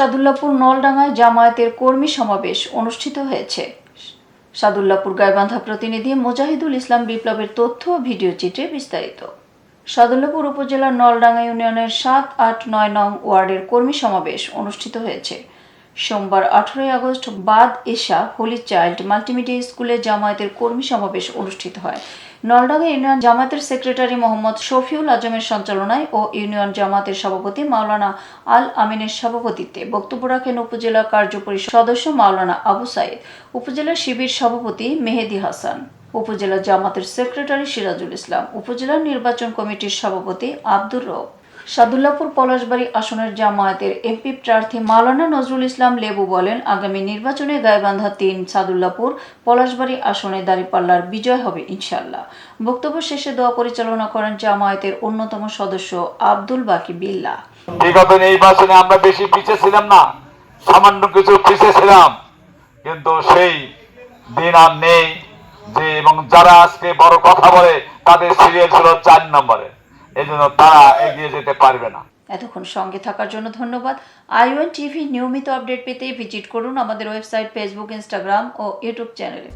সাদুল্লাপুর নলডাঙ্গায় জামায়াতের কর্মী সমাবেশ অনুষ্ঠিত হয়েছে। সাদুল্লাপুর গাইবান্ধা প্রতিনিধি মোজাহিদুল ইসলাম বিপ্লবের তথ্য ও ভিডিও চিত্রে বিস্তারিত। সাদুল্লাপুর উপজেলার নলডাঙ্গা ইউনিয়নের সাত আট নয় নং ওয়ার্ডের কর্মী সমাবেশ অনুষ্ঠিত হয়েছে। সোমবার আঠারোই আগস্ট বাদ এশা হোলি চাইল্ড মাল্টিমিডিয়া স্কুলে জামায়াতের কর্মী সমাবেশ অনুষ্ঠিত হয়। নলডাঙ্গা ইউনিয়ন জামাতের সেক্রেটারি মোহাম্মদ শফিউল আজমের সঞ্চালনায় ও ইউনিয়ন জামাতের সভাপতি মাওলানা আল আমিনের সভাপতিত্বে বক্তব্য রাখেন উপজেলা কার্যপরিষদ সদস্য মাওলানা আবু সাইদ, উপজেলা শিবির সভাপতি মেহেদি হাসান, উপজেলা জামাতের সেক্রেটারি সিরাজুল ইসলাম, উপজেলা নির্বাচন কমিটির সভাপতি আব্দুর রব। সাদুল্লাপুর পলাশবাড়ি আসনের জামায়াতের এমপি প্রার্থী মাওলানা নজরুল ইসলাম লেবু বলেন, আগামী নির্বাচনে গাইবান্ধা তিন, সাদুল্লাপুর পলাশবাড়ি আসনে দাঁড়িপাল্লার বিজয় হবে ইনশাল্লাহ বক্তব্য শেষে দোয়া পরিচালনা করেন জামায়াতের অন্যতম সদস্য আব্দুল বাকি বিল্লাহ বিগত নির্বাচনে আমরা বেশি পিছিয়ে ছিলাম না, সামান্য কিছু পিছিয়ে ছিলাম কিন্তু সেই দিন আর নেই যে, এবং যারা আজকে বড় কথা বলে, তাদের সিরিয়াল ছিল চার নম্বরে। এই জন্য তারা এগিয়ে যেতে পারবে না। এতক্ষণ সঙ্গে থাকার জন্য ধন্যবাদ। আইওএন টিভি নিয়মিত আপডেট পেতে ভিজিট করুন আমাদের ওয়েবসাইট, ফেসবুক, ইনস্টাগ্রাম ও ইউটিউব চ্যানেলে।